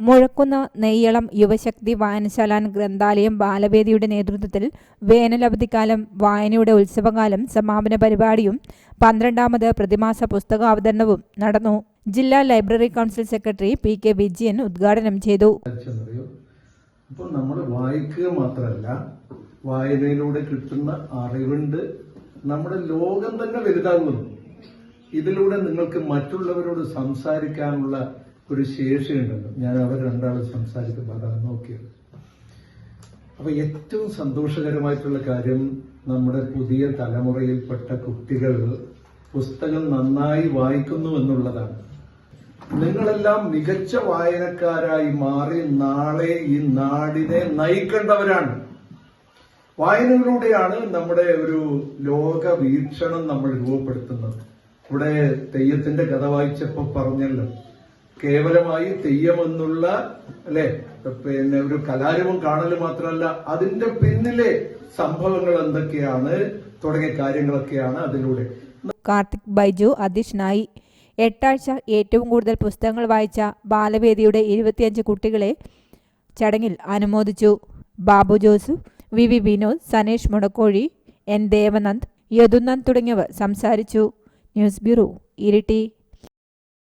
മുഴക്കുന്ന് നെയ്യളം യുവശക്തി വായനശാല ഗ്രന്ഥാലയം ബാലവേദിയുടെ നേതൃത്വത്തിൽ വേനലവധിക്കാലം വായനയുടെ ഉത്സവകാലം സമാപന പരിപാടിയും പന്ത്രണ്ടാമത് പ്രതിമാസ പുസ്തകാവതരണവും നടന്നു. ജില്ലാ library council secretary P K Vijayan ഉദ്ഘാടനം ചെയ്തു. നമ്മൾ വായിക്കുക മാത്രമല്ല വായനയിലൂടെ കിട്ടുന്ന അറിവുണ്ട്. നമ്മുടെ ലോകം തന്നെ വലുതാകുന്നു ഇതിലൂടെ നിങ്ങൾക്ക് മറ്റുള്ളവരോട് സംസാരിക്കാനുള്ള ഒരു ശേഷിയുണ്ടല്ലോ. ഞാൻ അവർ രണ്ടാളും സംസാരിക്കുമ്പോൾ അതാണ് നോക്കിയത്. അപ്പൊ ഏറ്റവും സന്തോഷകരമായിട്ടുള്ള കാര്യം നമ്മുടെ പുതിയ തലമുറയിൽപ്പെട്ട കുട്ടികൾ പുസ്തകം നന്നായി വായിക്കുന്നു എന്നുള്ളതാണ്. നിങ്ങളെല്ലാം മികച്ച വായനക്കാരായി മാറി നാളെ ഈ നാടിനെ നയിക്കേണ്ടവരാണ്. വായനയിലൂടെയാണ് നമ്മുടെ ഒരു ലോക വീക്ഷണം നമ്മൾ രൂപപ്പെടുത്തുന്നത്. ഇവിടെ തെയ്യത്തിന്റെ കഥ വായിച്ചപ്പോ പറഞ്ഞല്ലോ കേവലമായി തെയ്യമെന്നുള്ള അല്ലെ? പിന്നെ ഒരു കലാരൂപം കാണൽ മാത്രമല്ല അതിന്റെ പിന്നിലെ സംഭവങ്ങൾ എന്തൊക്കെയാണ്? തുടങ്ങിയ കാര്യങ്ങളൊക്കെയാണ് അതിലൂടെ. കാർത്തിക് ബൈജു അധ്യക്ഷനായി എട്ടാഴ്ച ഏറ്റവും കൂടുതൽ പുസ്തകങ്ങൾ വായിച്ച ബാലവേദിയുടെ ഇരുപത്തിയഞ്ച് കുട്ടികളെ ചടങ്ങിൽ അനുമോദിച്ചു. Babu Joseph V V Vinod Sanesh Mudakkozhi N Devanand Yadunand തുടങ്ങിയവർ സംസാരിച്ചു. News bureau Iritty.